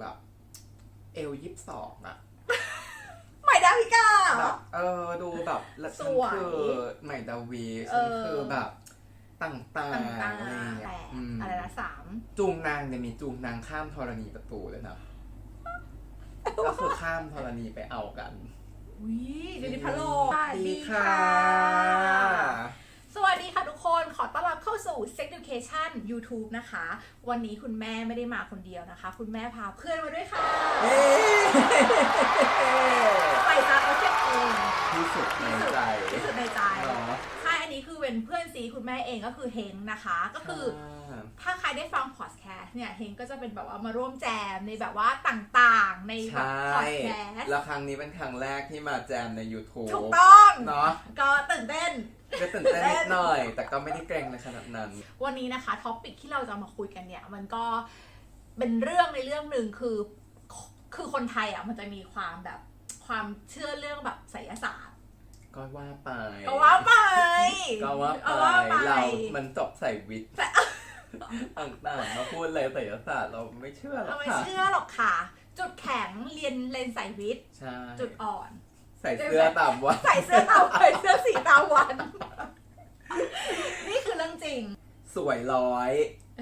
แบบเอลยี่สิบสองอะใหม่ดาวิกาแบบเออดูแบบและฉันสวยคือใหม่ดาวีเอฉันอคือแบบต่างๆต่างอะไรอย่างๆเงี้แต่ยอืมอะไรนะสามจูงนางเนี่ยมีจูงนางข้ามธรณีประตูเลยนะก็คือข้ามธรณีไปเอากันวิเดนิพะโลสวัสดีค่ะ สวัสดีค่ะทุกคนขอต้อนรับเข้าสู่ Sex Education YouTube นะคะ วันนี้คุณแม่ไม่ได้มาคนเดียวนะคะ คุณแม่พาเพื่อนมาด้วยค่ะเย้ไปซาเขาเช็คเองที่สุดในใจที่สุดในใจ เนาะใช่อั นนี้คือเป็นเพื่อนซีคุณแม่เองก็คือเฮงนะคะ ก็คือ ถ้าใครได้ฟังพอดแคสต์เนี่ยเฮงก็จะเป็นแบบว่ามาร่วมแจมในแบบว่าต่างๆ ในแบใช่บพอดแคสต์แล้วครั้งนี้เป็นครั้งแรกที่มาแจมใน YouTube ถูกต้องเนาะก็ตื่นเต้น ก็ตื่นเต้นนิดหน่อย แต่ก็ไม่ได้เกรงในขนาดนั้น วันนี้นะคะท็อปิกที่เราจะมาคุยกันเนี่ย มันก็เป็นเรื่องในเรื่องหนึ่งคือคือคนไทยอะมันจะมีความแบบความเชื่อเรื่องแบบไสยศาสตร์ ก็ว่าไป ก็ว่าไป ก็ว่าก็ไปว่าไป เรา มันจบใส่วิทย์ต่างๆมาพูดเลยศิลศาสตร์เราไม่เชื่อหรอเรากไม่ค่ะเชื่อหรอกค่ะ จุดแข็งเรียนเรียนสายวิทย์ใช่จุดอ่อน ใส่เสื้อตามวัดใส่เสื้อตามใส่เสื้อสีตามวัน นี่คือเรื่องจริง สวยร้อย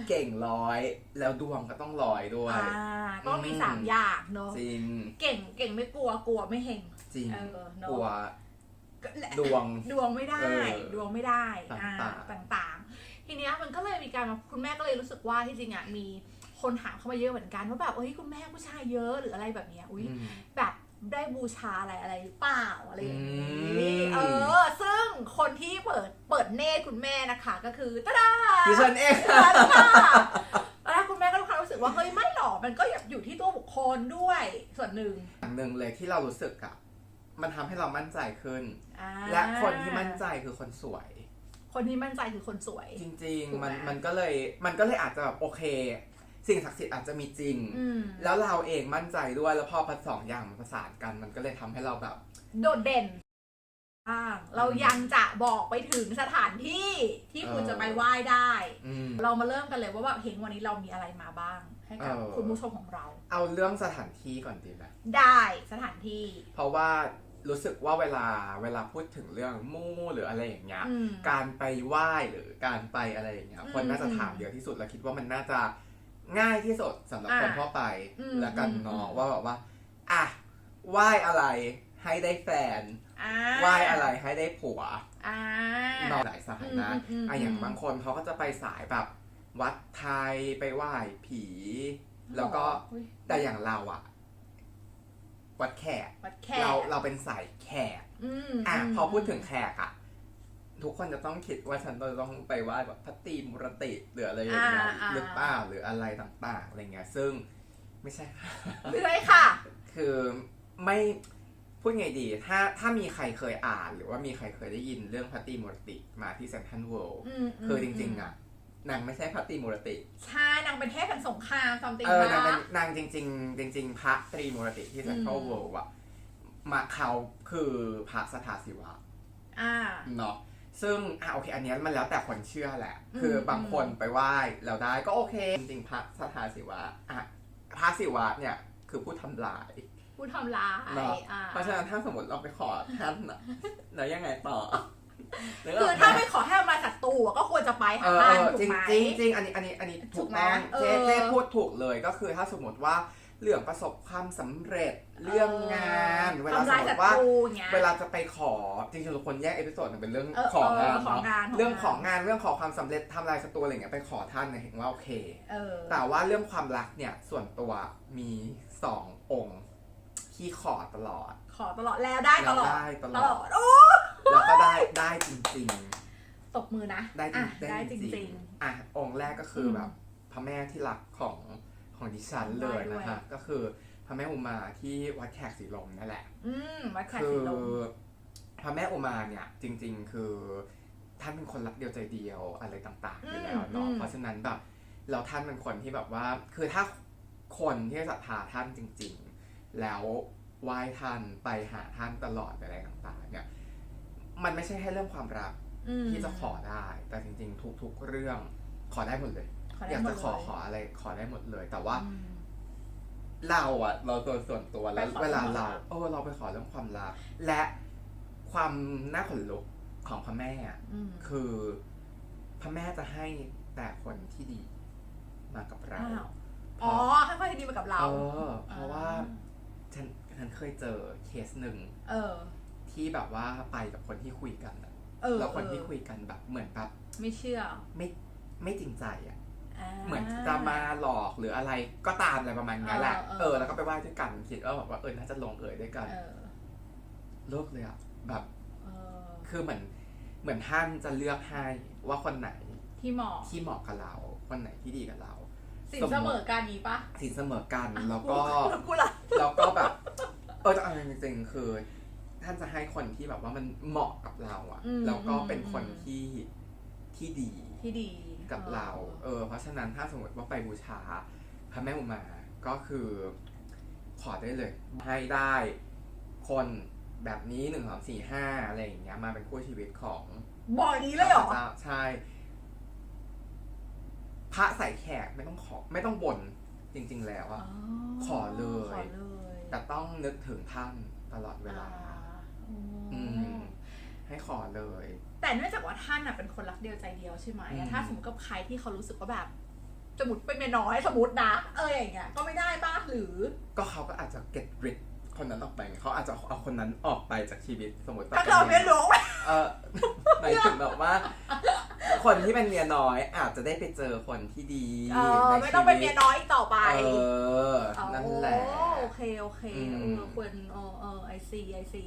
เก่งร้อย แล้วดวงก็ต้องร้อยด้วยอ่าต้องมีสามอย่างเนอะจริงเก่งเก่งไม่กลัวกลัวไม่เฮงจริงเออเนอะกลัวก็แหละ ดวงดวงไม่ได้เออดวงไม่ได้อ่าต่างต่างๆ ทีเนี้ยมันก็เลยมีการมาคุณแม่ก็เลยรู้สึกว่าที่จริงอะมีคนถามเข้ามาเยอะเหมือนกันว่าแบบเอ้ยคุณแม่ผู้ชายเยอะหรืออะไรแบบเนี้ยอุ้ยอืมแบบได้บูชาอะไรอะไรหรือเปล่าอะไรอย่างนี้อืมเออ ซึ่งคนที่เปิดเปิดเนตรคุณแม่นะคะ ก็คือตาดาดิฉันเองตาดาค่ะตอนแรกคุณแม่ก็รู้ความรู้สึกว่าเฮ้ยไม่หรอกมันก็อยู่ที่ตัวบุคคลด้วยส่วนหนึ่งอย่างหนึ่งเลยที่เรารู้สึกอะ มันทำให้เรามั่นใจขึ้น อ่าและคนที่มั่นใจคือคนสวย คนที่มั่นใจคือคนสวย จริงถูกๆ ไหม มันมันก็เลยมันก็เลยอาจจะแบบโอเค สิ่งศักดิ์สิทธิ์อาจจะมีจริง อืมแล้วเราเองมั่นใจด้วยแล้วพอผสองอย่างมันประสานกัน มันก็เลยทำให้เราแบบ โดดเด่นอ่าเรายังจะบอกไปถึงสถานที่ที่คุณเออ จะไปไหว้ได้ อืมเรามาเริ่มกันเลยว่าแบบเฮงวันนี้เรามีอะไรมาบ้าง ให้กับเออคุณผู้ชมของเรา เอาเรื่องสถานที่ก่อนดีไหมได้สถานที่เพราะว่ารู้สึกว่าเวลาเวลาพูดถึงเรื่องมู่หรืออะไรอย่างเงี้ย อืม การไปไหว้หรือการไปอะไรอย่างเงี้ยอืมคนน่าจะถามเยอะที่สุด แล้วคิดว่ามันน่าจะง่ายที่สุดสำหรับอะคนทั่วไปอืมแล้วกันอืมเนาะอืม ว่าแบบว่าอะไหว้อะไรให้ได้แฟนอ่าไหว้อะไรให้ได้ผัว อ่านอนหลายสายนะอืมอืมอืมอะอย่างบางคนเขาก็จะไปสายแบบ วัดไทยไปไหว้ผี แล้วก็อุ๊ย แต่อย่างเราอะวัดแขกวัดแขเรากเราเป็นสายแขก อืมอะมพอพูดถึงแขกอะทุกคนจะต้องคิดว่าฉันจะต้องไปไหว้แบบพระตรีมุรติหรืออะไรอย่างเงี้ยอ่าอ่าหรือเปล่าหรืออะไรต่างๆอะไรเงี้ยซึ่งไม่ใช่ค่ะเรื่อยค่ะ คือไม่พูดไงดี ถ้าถ้ามีใครเคยอ่าน หรือว่ามีใครเคยได้ยินเรื่องพระตรีมุรติมาที่เซนทรัลเวิลด์อืมมคือจริงๆอะ นางไม่ใช่พระตรีมุรติ ใช่นางเป็นเทพแห่งสงครามซัมติงเออ นางเป็นนะนางจริง ๆ จริง ๆ พระตรีมุรติที่เซนทรัลอืมเวิลด์อะมาเขาคือพระสถาศิวะอ่า เนาะซึ่งอะโอเค อันเนี้ยมันแล้วแต่คนเชื่อแหละ อืม คือบางคนไปไหว้แล้วได้ก็โอเค จริงๆพระสถาศิวะอะพระศิวะเนี่ยคือผู้ทำลาย ผู้ทำลายเนาะ อ่าเพราะฉะนั้นถ้าสมมติเราไปขอท่านน่ะแล้วยังไงต่อ นึกกคือไหมถ้าไม่ขอให้ทำลายศัตรูอะก็ควรจะไปเอหาอท่านเออถูจกริงไหม จริงจริงอันนี้อันนี้อันนี้ถูถูกกไหมต้องเออเจ๊เจ๊พูดถูกเลยก็คือถ้าสมมติว่าเรื่องประสบความสำเร็จเรื่องงาน เวลาสทำลามยมศัติว่า ตรูเงี้ย เวลาจะไปขอจริงๆเราควรแยกเอพิโซดหนึ่งเป็นเรื่องเออของงานเออของเนาะงานของงานเรื่องของงานเรื่องของความสำเร็จทำลายศัตรูอะไรอย่างเงี้ยไปขอท่านเนี่ยเห็นว่าโอเค เออ แต่ว่าเรื่องความรักเนี่ยส่วนตัวมีสององค์ที่ขอตลอด ขอตลอดแล้วได้ตลอดแล้วได้ตลอดตลอดโอ้ แล้วก็ได้ได้จริงตบมือนะๆ ได้จริอะงได้จริงอะองค์แรกก็คืออมแบบพระแม่ที่รักของของดิฉันเลยได้ด้วยนะคะก็คือพระแม่อุมาที่วัดแขกศรีลมนั่นแหละ ๆ อืมวัดแขกคืสีอลม พระแม่อุมาเนี่ยจริง ๆ คือท่านเป็นคนรักเดียวใจเดียวอะไรต่างๆอยู่แล้วเนาะเพราะฉะนั้นแบบแล้วท่านเป็นคนที่แบบว่า คือถ้าคนที่ศรัทธาท่านจริง ๆ แล้วไหว้ท่านไปหาท่านตลอดอะไรต่างๆเนี่ย มันไม่ใช่แค่เรื่องความรักมที่จะขอได้ แต่จริงๆ ทุก ๆ เรื่องขอได้หมดเลยขออได้ยากหมจะดขอเลยขออะไรขอได้หมดเลย แต่ว่าอืมเราอะเราตัวส่วนตัวแล้วไปขอเวลาเรื่องเราความรัก เออเราไปขอเรื่องความรักและความน่าขนลุกของพระแม่อะอืมคือพระแม่จะให้แต่คนที่ดีมากับเราอ้าวอ๋อให้ค่อยดีมากับเรา เออเพราะว่าฉันฉันเคยเจอเคสหนึ่ง เออ ที่แบบว่าไปกับคนที่คุยกันอะเออแล้วคนที่เออคุยกันแบบเหมือนแบบไม่เชื่อไม่ไม่จริงใจอะา เหมือนจะมาหลอกหรืออะไรก็ตามอะไรประมาณนี้แหละเออเออ เออแล้วก็ไปไหว้ด้วยกันคิดว่าแบบว่าเออน่าจะลงเอยด้วยกันเออเลิกเลยอะแบบ เออคือเหมือนเหมือนท่านจะเลือกให้ว่าคนไหนที่เหมาะที่เหมาะกับเรา คนไหนที่ดีกับเรา สินเสมอการนี้ปะสินเสมอกันอะแล้วก็ กูละแล้วก็แบบ เออแต่เอาจริงๆคือ ท่านจะให้คนที่แบบว่ามันเหมาะกับเราอะอืมแล้วก็เป็นอืมคนที่ที่ดีที่ดีกับเรา เออ เพราะฉะนั้นถ้าสมมติว่าไปบูชา พระแม่อุมาก็คือขอได้เลย ให้ได้คนแบบนี้หนึ่งสองสี่ห้าอะไรอย่างเงี้ยมาเป็นคู่ชีวิตของบอกอย่างนี้เลยเหรอข้าพจ้าใช่พระใส่แขกไม่ต้องขอไม่ต้องบนจริง ๆ แล้วอะ ขอเลย ขอเลย แต่ต้องนึกถึงท่านตลอดเวลา อ่อื อืมมให้ขอเลย แต่เนื่องจากว่าท่านอะเป็นคนรักเดียวใจเดียวใช่ไหมอืม ถ้าสมมติกับใครที่เขารู้สึกว่าแบบสมมติเป็นเมียน้อยสมมตินะเอออย่างเงี้ยก็ไม่ได้ป่ะหรือ ก็เขาก็อาจจะ get rid คนนั้นออกไปไงเขาอาจจะเอาคนนั้นออกไปจากชีวิตสมมติก็คือเอาเมียหลวงไปเออหมายถึงแบบว่า คนที่เป็นเมียน้อยอาจจะได้ไปเจอคนที่ดีเออในไม่ต้องเป็นเมียน้อยอีกต่อไป เออ นั่นแหละ อ๋อโอเค โอเคอืม เออควรเออเออไอซีไอซี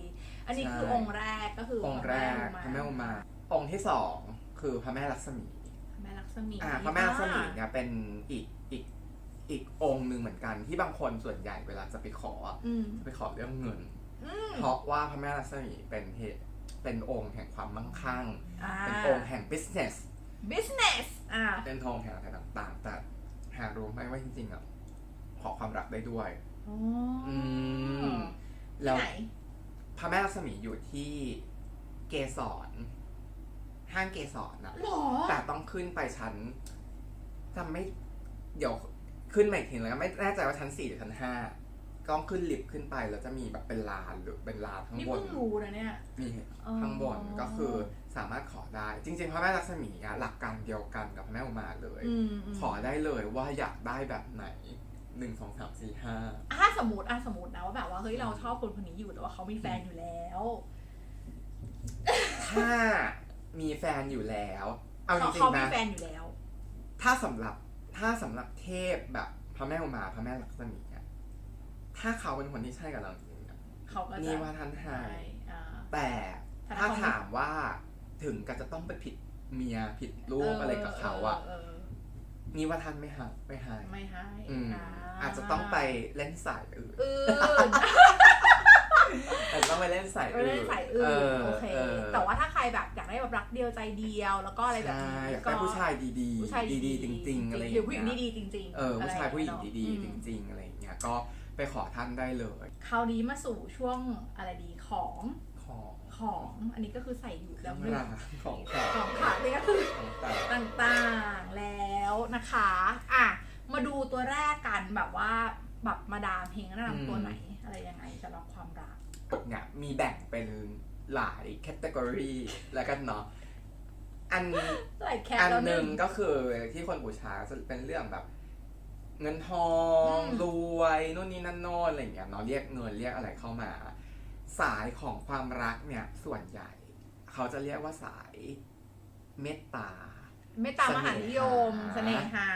อันนี้ใช่คือองค์แรกก็คือองค์แรกพระแม่อุมา องค์ที่สองคือพระแม่ลักษมี พระแม่ลักษมี อ่าพระแม่ลักษมีเนี่ยเป็นอีกอีก อีกองค์หนึ่งเหมือนกันที่บางคนส่วนใหญ่เวลาจะไปขออะอืมจะไปขอเรื่องเงินอืมเพราะว่าพระแม่ลักษมีเป็นเหตุเป็นองค์แห่งความมั่งคั่ง อ่า เป็นองค์แห่ง business business อ่า เป็นองค์แห่งอะไรต่างๆ แต่หารู้ไหมว่าจริงๆอะขอความรักได้ด้วย อ๋ออืมที่แล้วไหนพระแม่ลักษมีอยู่ที่เกสรห้างเกสรนะ หรอ แต่ต้องขึ้นไปชั้นจำไม่ เดี๋ยว ขึ้นมาอีกทีแล้วไม่แน่ใจว่าชั้นสี่หรือชั้นห้าต้องขึ้นลิฟต์ขึ้นไปแล้วจะมีแบบเป็นลานหรือเป็นลานข้างนี่บนเพิ่งรู้นะเนี่ย มีอ๋อ ข้างบนก็คือสามารถขอได้ จริงๆพระแม่ลักษมีอะหลักการเดียวกันกับพระแม่อุมาเลยอืมมขอได้เลยว่าอยากได้แบบไหนหนึ่งสองสามสี่ห้าอะถ้าสมมติอะสมมตินะว่าแบบว่าเฮ้ยเราชอบคนคนนี้อยู่แต่ว่าเขามีแฟนอยู่แล้ว ถ้ามีแฟนอยู่แล้ว เอาจเขาริเขางๆมีนะ แฟนอยู่แล้ว ถ้าสำหรับ ถ้าสำหรับเทพแบบพระแม่อุมาพระแม่ลักษมีอะถ้าเขาเป็นคนที่ใช่กับเราจริงๆอะเขาก็จะนี่ว่าท่านให้อ่าแต่ถ้าถ้าเขาถามว่าถึงกับจะต้องไปผิดเมียผิดลูกอะไรกับเขาอะเออนี่ว่าท่านไม่ให้ไม่ให้ไม่ให้อืมอ่าอาจจะต้องไปเล่นสายอื่น อื่นอาจจะต้องไปเล่นสายไม่อื่นได้ใส่อื่นอโอเคอแต่ว่าถ้าใครแบบอยากได้แบบรักเดียวใจเดียวแล้วก็อะไรแบบใช่นี้อยากได้ผู้ชายดีผู้ชายๆดีๆจริงๆอะไรอย่างหรือผู้หญิงเงี้ยดีๆจริง ๆ เออผู้ชายผู้หญิงอะไรดีเนาะๆจอืมริง ๆ อะไรอย่างเงี้ยก็ไปขอท่านได้เลย คราวนี้มาสู่ช่วงอะไรดีของของของ อันนี้ก็คือใส่อยู่เคแล้รื่วองหนึ่งรางของขลังของขานี่ก็คือต่างต่างๆแล้วนะคะ อะ มาดูตัวแรกกันแบบว่าแบบมาดามเพลงแนะนำตัวไหน อะไรยังไงสำหรับความรักๆกฎ เนี่ยมีแบ่งเป็นหลายแคตตากรีแล้วกันเนาะอันหลายแคปอันแล้วหหนึ่นึ่งงก็คือที่คนบูชาจะเป็นเรื่องแบบ เงินทองอืมรวยนู่นนี่นั่นโน่นอะไรอย่างเงี้ยเนาะเรียกเงินเรียกอะไรเข้ามา สายของความรักเนี่ยส่วนใหญ่ เขาจะเรียกว่าสายเมตตาเมตตามหานิยมเสเสน่น่หาหา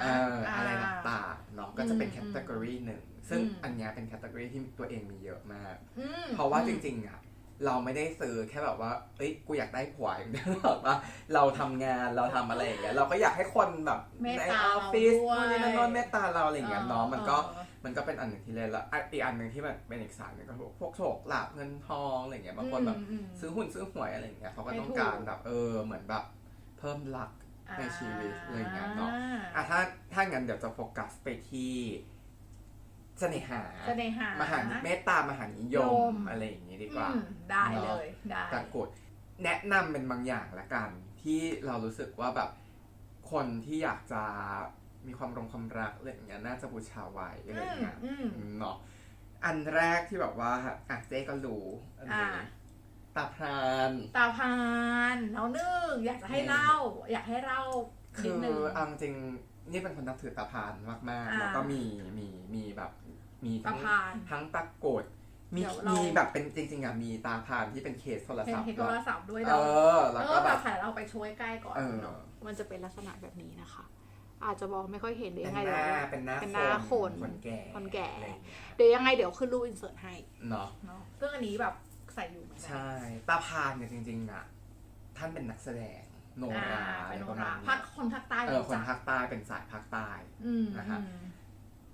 เอ่ออะไรต่างๆเนาะก็จะเป็นอืมแคตตากรีหนึ่ง ซึ่งอืม อันเนี้ยเป็นแคตตากรีที่ตัวเองมีเยอะมาก อืมเพราะว่าจริงๆอะเราไม่ได้ซื้อแค่แบบว่า เอ้ย กูอยากได้ผัวอย่างเดียวหรอกว่าเราทำงานเราทำอะไรอย่างเงี้ย เราก็อยากให้คนแบบเมตในตาออฟฟิศเราด้วยนู่นนี่นั่นโน้นเมตตาเราอะไรอย่างเงี้ยเนาะมันก็เออ มันก็เป็นอันหนึ่งที่เล่นแล้วอะอีกอันหนึ่งที่แบบเป็นอีกสายหนึงก็คือพวกโชคลาภเงินทองอะไรอย่างเงี้ยบางคนแบบอืมซื้อหุ้นซื้อหวยอะไรอย่างเงี้ยเขาก็ให้ต้องถูกการแบบเออเหมือนแบบเพิ่มลัก ในชีวิตอะไรอย่างเงี้ยเนาะ อะถ้าถ้างั้นเดี๋ยวจะโฟกัสไปที่ เสน่หา เสน่หามหาเมตตามหานิยยม ม อะไรอย่างงี้ดีกว่า อืมได้เลยได้ ตะกรุดแนะนำเป็นบางอย่างละกัน ที่เรารู้สึกว่าแบบคนที่อยากจะมีความรงความรักอะไรอย่างเงี้ยน่าจะบูชาไว้อะไรอย่างเงี้ยอืมอืมเนาะอันแรกที่แบบว่าอะเจ๊ก็รู้อันนี้อ่า ตาพราน ตาพานน้องนึ่งอยากจะให้เล่า อยากให้เล่าคืนิดอนึง เอาจริงๆ นี่เป็นคนนับถือตาพรานมากๆ อ่าแล้วก็มีมีมีแบบมีตาทั้งพานทั้งตะกรดมีเดี๋ยวเรามี มีแบบเป็นจริงๆอะมีตาพรานที่เป็นเคสโทรเป็นศัพท์เทคโทด้วรยศัพท์ด้วยเอเนาะอ แล้วเอก็อแบแบบบถ่ายเราไปช่วยใกล้ก่อนเออเนาะมันจะเป็นลักษณะแบบนี้นะคะ อาจจะมองไม่ค่อยเห็นเดี๋ยวเป็ยันงไงหเดี๋ยวน้าเป็นหน้าเป็นหน้าคนคนแก่คนแก่ อะไรอย่างเงี้ยเดี๋ยวยังไงเดี๋ยวขึ้นรูปอินเสิร์ตให้ เนาะ เนาะซึ่งอันนี้แบบใส่อยู่เหมือนกัใช่ ตาพานเนี่ยจริงๆอะ ท่านเป็นนักแสดง โนอ่าราเป็นโนประรามาณภาเนี้คยคนภาคใต้เออคนรู้จักภาคใต้เป็นสายภาคใต้อืมนะฮะอืม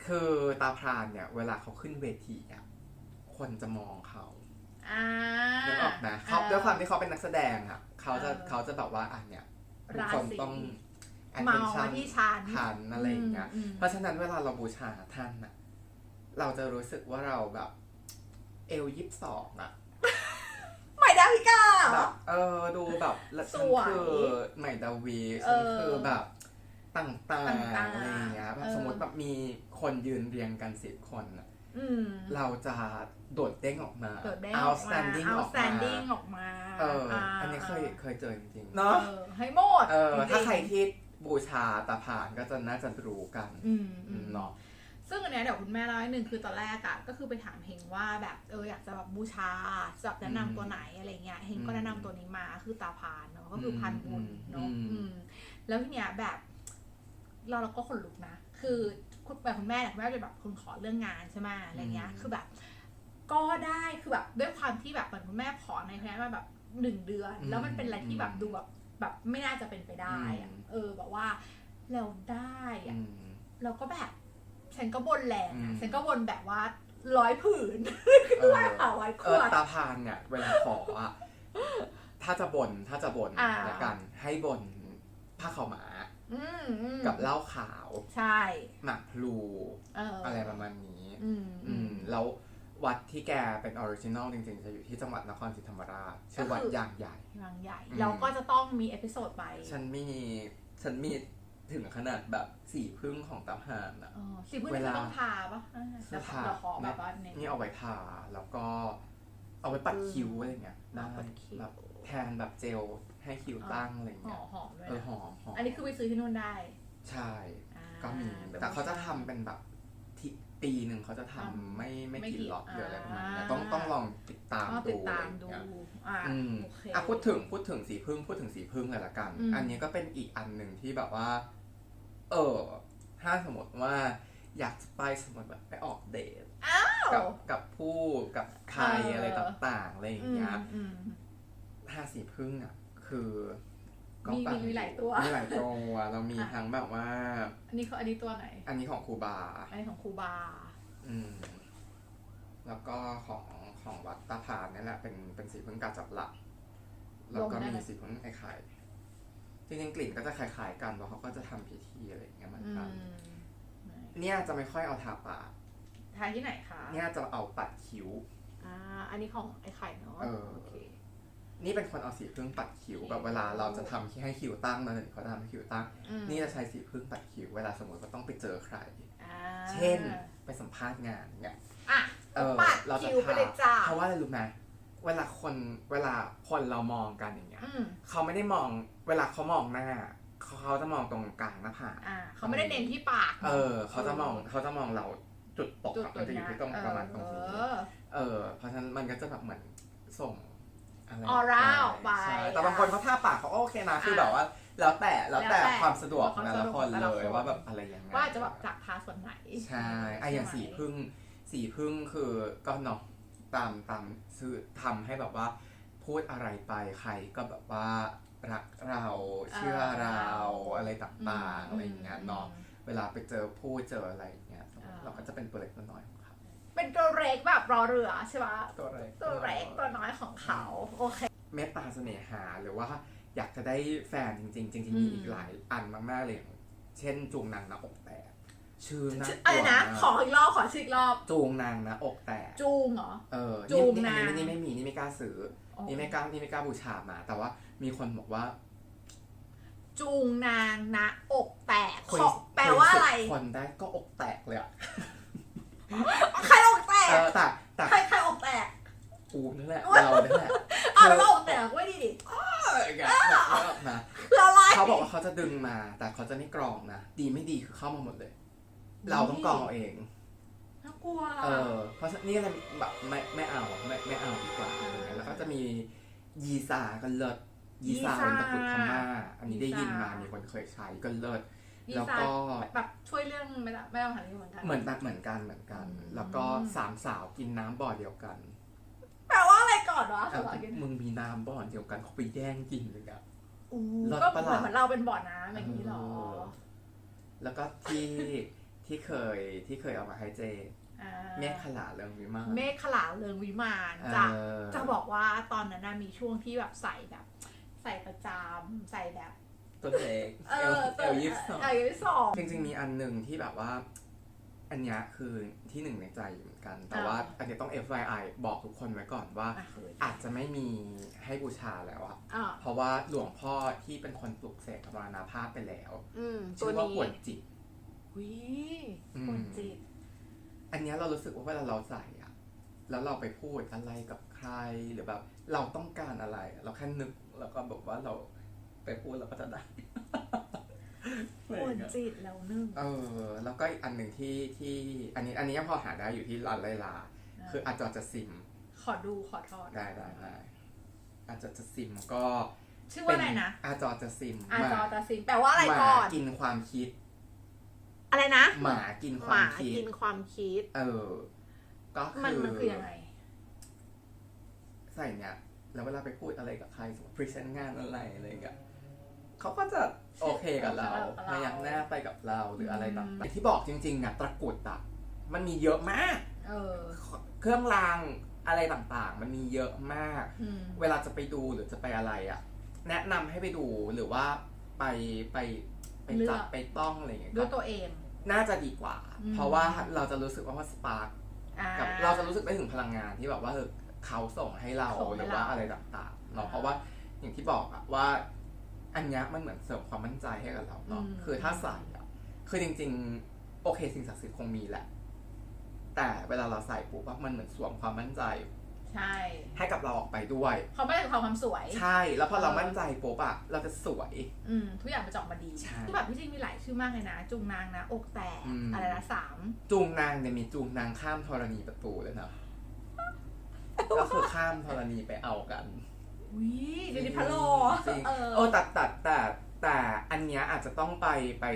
คือตาพรานเนี่ย เวลาเขาขึ้นเวทีอะคนจะมองเขาอ่านึกออกไหมเขาออด้วยความที่เขาเป็นนักแสดงอะเขาจะเออเขาจะแบบว่าอะเนี่ยทุกราคนศีต้องมอง attention มาที่ฉันทันอะไรอย่างเงี้ยอืมเพราะฉะนั้นเวลาเราบูชาท่านอะ เราจะรู้สึกว่าเราแบบ เอลยิบสองอะใหม่ดาวิกา เหรแบอบเออดูแบบแล้วฉันสวยคือใหม่ดาวีเอฉันอคือแบบต่างต่างๆๆอะไรอย่างเงี้ยแบบเออ สมมติแบบมีคนยืนเรียงกันสิบคนอะอืม เราจะโดดเด้งออกมา โดดเด้งออกมา outstanding ออกมา outstanding ออกมาเอออาอันนี้เคยเคยเจอจริงๆเนาะเออให้หมดเออจงๆถ้าใครที่บูชาตาผ่านก็จะน่าจะรู้กันอืมอืม เนาะ ซึ่งอันเนี้ยเดี๋ยวคุณแม่เล่าให้หนึ่งคือตอนแรกอะก็คือไปถามเฮงว่าแบบเอออยากจะแบบบูชาจะแบบแนะนำตัวไหนอะไรเงี้ยเฮงก็แนะนำตัวนี้มาคือตาพานเนาะก็คือพานบุญเนาะอืมแล้วทีเนี้ยแบบ เราเราก็ขนลุกนะ คือคุณแบบคุณแม่เนี่ยคุณแม่เป็นแบบคนขอเรื่องงานใช่ไหมอะไรเงี้ยคือแบบ ก็ได้คือแบบด้วยความที่แบบเหมือนคุณแม่ขอในแค่ว่าแบบหนึ่งเดือน แล้วมันเป็นอะไรที่แบบดูแบบแบบไม่น่าจะเป็นไปได้อะเออแบบว่าเราได้อะ อืม เราก็แบบ ฉันก็บนแรงอือะมฉันก็บนแบบว่าร้อยผืนเออร้อยเผาร้อยขเอวอดตาพานเนี่ยเวลาขออะ ถ้าจะบนถ้าจะบนอ่า ละกัน ให้บนผ้าขาวม้าอืมอืมกับเหล้าขาว ใช่ หมากพลูเออออะไรประมาณนี้ อืมอืม แล้ววัดที่แกเป็นออริจินอลจริงๆ จะอยู่ที่จังหวัดนครศรีธรรมราชชื่อวัดยางใหญ่บางใหญ่ อืมเราก็จะต้องมีเอพิโซดไป ฉันมี ฉันมี ถึงขนาดแบบสีพึ่งของตาพานอะเออสีพึ่งเวนี่ลาจะต้องทาปะอ่าเสื้อผ้าเราขอแบบว่าเน้น นี่เอาไว้ทาแล้วก็เอาไว้ปัดคิ้วอะไรเงี้ยได้ปัดคิ้ว แบบแทนแบบเจลให้คิ้วตั้งอะไรหอเงี้ยมหอมด้วยเออนะหอมหอมอันนี้คือไปซื้อที่นู่นได้ใช่ อ่าก็มีป็นแต่เขาจะโปรโมทำชั่นเป็นแบบที่ปีหนึ่งเขาจะทำทำไม่ไม่ไม่กี่กี่ล็อตหรืออะไรประมาณเนี้ยอ่าต้องต้องลองติดตามก็ดูติดตามดู อะไรเงี้ยอ่าอืมโอเค อะพูดถึงพูดถึงสีพึ่งพูดถึงสีพึ่งเลยละกัน อืม อันนี้ก็เป็นอีกอันหนึ่งที่แบบว่า เออ ถ้าสมมติว่าอยากจะไปสมมติแบบไปออกเดทอ้าวกับกับผู้กับใครเออออะไรต่างๆอะไรอย่างเงี้ยอืมถ้าสีพึ่งอะ คือก็มีปังมีหลายตัวมีหลายตัวเรามีอะทั้งแบบว่า อันนี้เขาอันนี้ตัวไหน อันนี้ของครูบา อันนี้ของครูบา อืม แล้วก็ของของวัดตาพานนี่แหละเป็นเป็นสีพึ่งกาจับหลัก แล้วก็ลงได้มีไหมสีพึ่งไอ้ไข่ จริงๆกลิ่นก็จะคล้ายๆกันเพราะเขาก็จะทำพิธีอะไรอย่างเงี้ยเหมือนอืกันมเนี่ยจะไม่ค่อยเอาทาปากทายที่ไหนคะเนี่ยจะเอาปัดคิ้ว อ่า อันนี้ของไอ้ไข่เนาะเออ โอเค นี่เป็นคนเอาสีพึ่งปัดคิ้วแบบเวลาเราจะทำให้คิ้วตั้งมาเลยเขาจะทำให้คิ้วตั้ง อืมนี่จะใช้สีพึ่งปัดคิ้วเวลาสมมติว่าต้องไปเจอใคร อ่าเช่นไปสัมภาษณ์งานเนี่ยอะ เออปัดเราจะคิวไปเลยจ้าเพราะว่าอะไรรู้ไหม เวลาคนเวลาคนเรามองกันอย่างเงี้ย อืมเขาไม่ได้มองเวลาเขามองหน้าเขาเขาจะมองตรงกลางหน้าผากอ่าเขาไม่ได้เน้นที่ปากเออ เขาจะมองเขาจะมองเราจุดตกจุดอะตัมัวนจะอยู่ที่ตรงประมาณตรงนี้เออ เออ เพราะฉะนั้นมันก็จะแบบเหมือนส่งอะไรออร่าออกไปใช่แต่บางคนเขาทาปากเขาโอเคนะคือแบบว่า แล้วแต่แล้วแต่แล้วแต่ความสะดวกของความแต่ละสะดวกคนของแต่เลละยคน ว่าแบบอะไรยังไง ว่าจะแบบจากทาส่วนไหนใช่ไอะอย่างสีพึ่ง สีพึ่งคือก็เนาะ ตามตามสื่อทำให้แบบว่า พูดอะไรไปใครก็แบบว่ารักเราเชื่อเราอะไรต่างๆอะไรอย่างเงี้ยเนาะเวลาไปเจอพูดเจออะไรอย่างเงี้ยเราก็จะเป็นตัวเล็กตัวน้อยของเขาเป็นตัวเล็กแบบรอเรือใช่ปะตัวเล็กตัวเล็กตัวน้อยของเขาโอเคเมตตาเสน่หาหรือว่าอยากจะได้แฟนจริง ๆ จริงอืๆมมีอีกหลายอันมากๆเลยอย่างเช่นจูงนางนะอกแตก ชื่อน่ากอะไรลัวนะ มากขออีกรอบ ขอชื่ออีกรอบ จูงนางนะอกแตกจูงเหรอ เออจูนี่งนี่นางอันนี้นี่ไม่มีนี่ไม่กล้าซื้อออ๋อนี่ไม่กล้านี่ไม่กล้าบูชามา แต่ว่ามีคนบอกว่าจูงนางนะอกแตกคุยขอแปลว่าอะไรคุยสิบคนได้ก็อกแตกเลยอะใครอกแตเอกอแต่แต่ใครใครอกแตกกูนั่นแหละเรานั่นแหละอ้าวแล้วเราอกแตกไว้ดีดิเอออย่างเงี้ยแบบมาคืออะไร เขาบอกว่าเขาจะดึงมา แต่เขาจะไม่กรองนะ ดีไม่ดีคือเข้ามาหมดเลย เราต้องกรองเอาเอง น่ากลัว เออ เพราะฉะนั้นนี่อะไรแบบไม่ไม่เอาไม่ไม่เอาดีกว่าอะไรเงี้ยแล้วก็จะมียีซาก็เลิศยีซาเป็นตะกรุดพม่าอันนี้ได้ยินมามีคนเคยใช้ก็เลิศดีแล้วไซก็ น์แบบช่วยเรื่องไม่ได้ไม่ได้หันนี้เหมือนกันเหมือนแบบเหมือนกันเหมือนกันอืมแล้วก็สามสาวกินน้ำบ่อเดียวกันแปลว่าอะไรก่อนวะเอาสำหรับกินมึงมีน้ำบ่อเดียวกันเขาไปแย่งกินเลยอะ อู้รสก็ประหเหลาด มือนเราเป็นบ่อน้ำอย่างนี้หรอเออแล้วก็ที่ ที่เคยที่เคยเอามาให้เจ อ่าเมฆขลาเรื่องวิมาน เมฆขลาเริงวิมานเออจะจะบอกว่าตอนนั้นน่ะมีช่วงที่แบบใส่แบบ ใส่ประจำใส่แบบ ตัวเล็กเอเอลอเอลยี่สิบสอง เอลยี่สิบสอง จริงๆมีอันหนึ่งที่แบบว่า อันเนี้ยคือที่หนึ่งในใจอยู่เหมือนกัน แต่อ่า ว่าอันเนี้ยต้อง FYI บอกทุกคนไว้ก่อนว่า อะคืออาจจะไม่มีให้บูชาแล้วอะอ่าเพราะว่าหลวงพ่อที่เป็นคนปลุกเสกมรณภาพไปแล้ว อืม ตัชื่วอว่านี้ปวดจิต วิอืคนมจิต อันเนี้ยเรารู้สึกว่าเวลาเราใส่อะแล้วเราไปพูดอะไรกับใครหรือแบบ เราต้องการอะไร เราแค่นึกแล้วก็แบบว่าเราไปพูดเราก็จะได้คนจิตแล้วนึ่งเออ แล้วก็อีกอันหนึ่งที่ที่ อันนี้ อันนี้ยังพอหาได้อยู่ที่ร้านไลลา คืออาจจะจะซิม ขอดูขอทอด ได้ได้ได้อาจจะจะซิมก็ ชื่อว่าอะไรนะอาจอจะซิมอาหมาจอตาซิมแปลว่าอะไรหมาก่อนกินความคิด อะไรนะ หมากินคหวามมาคิดกินความคิด เออ ก็คือมันมันคือยังไง ใส่เนี่ยแล้วเวลาไปพูดอะไรกับใครสมมติพรีเซนต์งานอะไรอะไรอย่างเงี้ยเขาก็จะโอเคกับเราโอเคกับเราพยักหน้าไปกับเราหรืออะไรอืมต่างๆที่บอกจริงๆอะตะกรุดอะมันมีเยอะมาก เออ เครื่องรางอะไรต่างๆ มันมีเยอะมาก อืม เวลาจะไปดูหรือจะไปอะไรอะ แนะนำให้ไปดูหรือว่าไปไปไปจับไปต้องอะไรอย่างเงี้ยด้วยก็ตัวเอง น่าจะดีกว่า อืม เพราะว่าเราจะรู้สึกว่าสปาร์กอ่ กับเราจะรู้สึกได้ถึงพลังงานที่แบบว่าเออเขาส่งให้เราส่งให้หรือว่าเราอะไรต่างๆเนาะอ่าเพราะว่าอย่างที่บอกอะว่า อันเนี้ยมันเหมือนเสริมความมั่นใจให้กับเราเนาะอืม คือถ้าใส่อะคือจริง ๆ โอเคสิ่งศักดิ์สิทธิ์คงมีแหละ แต่เวลาเราใส่ปุ๊บอะมันเหมือนสวมความมั่นใจ ใช่ให้กับเราออกไปด้วย เขาไม่ได้ความความสวย ใช่ แล้วพอเราเออมั่นใจปุ๊บอะเราจะสวย อืมทุกอย่างมันจะออกมาดีใช่ คือแบบพี่จริงมีหลายชื่อมากเลยนะ จุงนางนะอกแตกอืม อะไรนะสามจูงนางเนี่ยมีจูงนางข้ามธรณีประตูเลยนะก็คือข้ามธรณีไปเอากันวิเดนิพะโลจริงเออ โอ้แต่แต่แต่แต่อันเนี้ยอาจจะต้องไปไป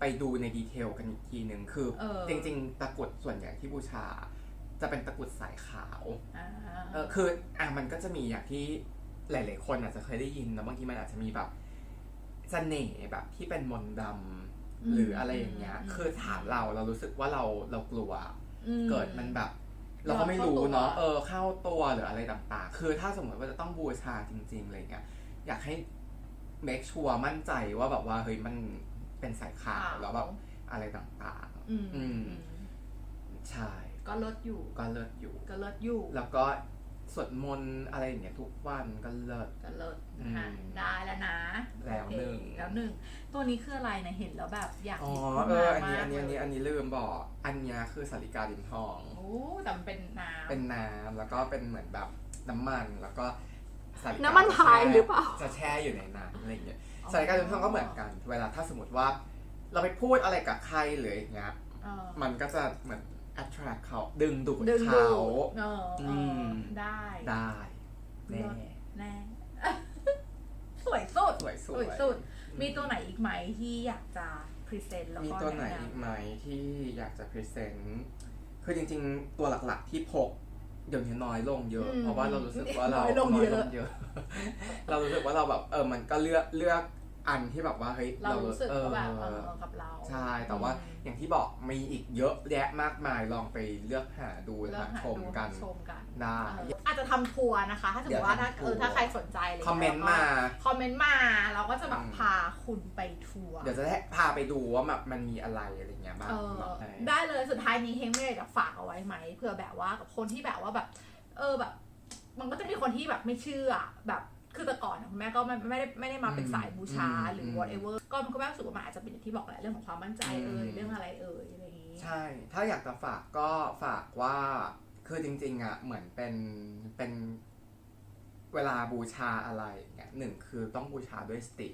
ไปดูในดีเทลกันอีกทีหนึ่งคือ เออ จริง ๆตะกรุดส่วนใหญ่ที่บูชา จะเป็นตะกรุดสายขาวอ่าเออคืออะมันก็จะมีอย่างที่หลาย ๆ คนอาจจะเคยได้ยินนะบางทีมันอาจจะมีแบบเสน่ห์แบบที่เป็นมนต์ดำหรืออะไรอย่างเงี้ย คือถามเราเรารู้สึกว่าเราเรากลัว อืม เกิดมันแบบ เราก็ไม่รู้เข้าตัวเนาะเออเข้าตัวหรืออะไรต่างๆ คือถ้าสมมติว่าจะต้องบูชาจริงๆอะไรเงี้ยอยากให้ make sure มั่นใจว่าแบบว่าเฮ้ยมันเป็นสายขาวแล้วแบบอะไรต่างอืมอืมอืมๆใช่ ก็เลิศอยู่ก็เลิศอยู่ ก็เลิศอยู่แล้วก็สวดมนต์อะไรอย่างเงี้ยทุกวันก็เลิศก็เลิศอืมอะได้แล้วนะแล้วโอเคหนึ่งแล้วหนึ่งตัวนี้คืออะไรนะเห็นแล้วแบบอยากอ๋อหยิบเอขึ้ออันนี้มาอันนี้อันนี้มากอันนี้ลืมบอกอันเนี้ยคือสาริกาดินทองโอ้แต่มันเป็นน้ำเป็นน้ำแล้วก็เป็นเหมือนแบบน้ำมันแล้วก็สาริกาน้ำมันพายจะแช่หรือเปล่าจะแช่อยู่ในน้ำอะไรอย่างเงี้ยอ๋อสายการเดินทางก็เหมือนกัน เวลาถ้าสมมติว่า เราไปพูดอะไรกับใครหรืออย่างเงี้ยเออมันก็จะเหมือน attract เขาดึงดูดดึงเขาดูดเออเอออมได้ได้แน่แน่ สวยสุดสวยสสววยยสุด มีตัวไหนอีกไหมที่อยากจะพรีเซนต์แล้วมีก็ตัวไหนแะอีกนำไหมที่อยากจะพรีเซนต์คือจริง ๆ ตัวหลักๆที่พกเดี๋ยวนี้น้อยลงเยอะ เพราะว่าเรารู้สึกว่าเราน้อยลงเยอะน้เยอะเรารู้สึกว่าเราแบบเออมันก็เลือกเลือก อันที่แบบว่าเฮ้ยเรารู้สึกว่าแบบเอเอออกับเรา ใช่ แต่ว่าอืมอย่างที่บอกมีอีกเยอะแยะมากมายลองไปเลือกหาดูเลือกหาหาชมดูกันชมกันได้เอออาจจะทำทัวร์นะคะ ถ้าสมมติว่าถ้าเดี๋ยวทำทัเอวร์อถ้าใครสนใจอะไรคอมเมนต์มาคอมเมนต์มาเราก็จะแบบอืมพาคุณไปทัวร์เดี๋ยวจะได้พาไปดูว่าแบบมันมีอะไรอะไรเงี้ยบ้างเออบอกให้ได้เลยสุดท้ายนี้เฮงไม่อยากจะฝากเอาไว้ไหมเผื่อแบบว่ากับคนที่แบบว่าแบบ เออแบบ มันก็จะมีคนที่แบบไม่เชื่อแบบ คือแต่ก่อนอะคุณแม่ก็ไม่ไม่ได้ไม่ได้มาเป็นสายบูชาอืมหรืออืม whatever ก็คุณแม่รู้สึกว่ามันอาจจะเป็นอย่างที่บอกแหละเรื่องของความมั่นใจเอ่ยอืมเรื่องอะไรเอ่ยอะไรอย่างงี้ใช่ ถ้าอยากจะฝากก็ฝากว่าคือจริงๆอะเหมือนเป็นเป็นเวลาบูชาอะไรอย่างเงี้ยหนึ่งคือต้องบูชาด้วยสติ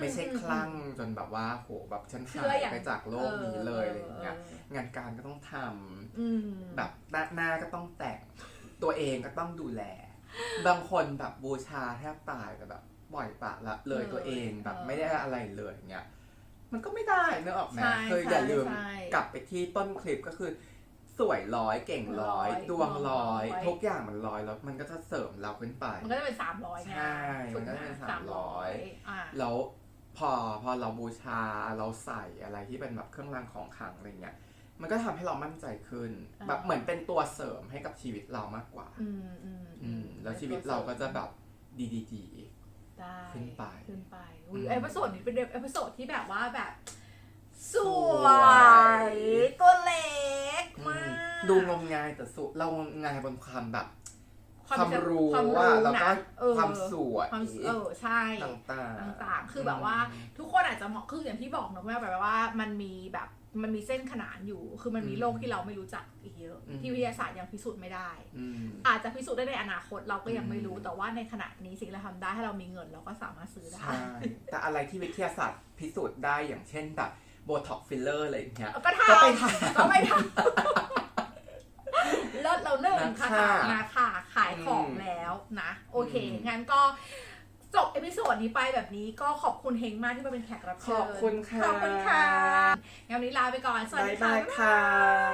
ไม่ใช่คลั่งจนแบบว่าโหแบบฉันเชื่หาอยอย่างไปจากโลกนี้เลยอะไรอย่างเงี้ยงานการก็ต้องทำอืมแบบหน้าหน้าก็ต้องแต่งตัวเองก็ต้องดูแล บางคนแบบบูชาแทบตายแต่แบบปล่อยปละละเลยเออตัวเองแบบเออไม่ได้อะไรเลยอย่างเงี้ยมันก็ไม่ได้เนกออกไหมใช่คืออย่าลืมใช่กลับไปที่ต้นคลิปก็คือ สวยร้อยเก่งร้อยร้อยดวงร้อยร้อย ทุกอย่างมันร้อยแล้วมันก็จะเสริมเราขึ้นไป มันก็จะเป็นสามร้อยไงใช่ถูมันก็ไหจะเป็น300 300อ่าแล้วพอพอเราบูชาเราใส่อะไรที่เป็นแบบเครื่องรางของขลังอะไรเงี้ย มันก็ทำให้เรามั่นใจขึ้น อ่า แบบเหมือนเป็นตัวเสริมให้กับชีวิตเรามากกว่า อืมอืมอืมแล้วชีวิตเราก็จะแบบดีดีดีได้ขึ้นไปขึ้นไปอุ้ยอืมเอพิโซดนี้เป็นเอพิโซดที่แบบว่าแบบ สวยตัวเล็กมากดูงมงายแต่สุเรางมงายบนความแบบ ความความรู้ความรู้ว่าแล้วก็นะเออความสวยความเออใช่ ต่างๆ ต่างๆคือแบบว่า ทุกคนอาจจะมองคืออย่างที่บอกนะว่าแบบว่ามันมีแบบ มันมีเส้นขนานอยู่ คือมันมีอืมโลกที่เราไม่รู้จักอีกเยอะอืมที่วิทยาศาสตร์ยังพิสูจน์ไม่ได้อืมอาจจะพิสูจน์ได้ในอนาคตเราก็ยังไม่รู้อืมแต่ว่าในขณะนี้สิ่งที่เราทำได้ให้เรามีเงินเราก็สามารถซื้อได้ใช่แต่อะไรที่วิทยาศาสตร์พิสูจน์ได้อย่างเช่นแบบโบท็อกฟิลเลอร์อะไรอย่างเงี้ย ก็ทก็ไปทำก็ไปทำเลิศเราเริ่มนะค่ะค่ะนะค่ะ ขายของอืมแล้วนะ โอเคอืมงั้นก็ จบเอพิโซดนี้ไปแบบนี้ก็ขอบคุณเฮงมากที่มาเป็นแขกรับขเชิญอบคุณค่ะ ขอบคุณค่ะงั้นวันนี้ลาไปก่อน สวัสบาดียค่ะบายค่ะ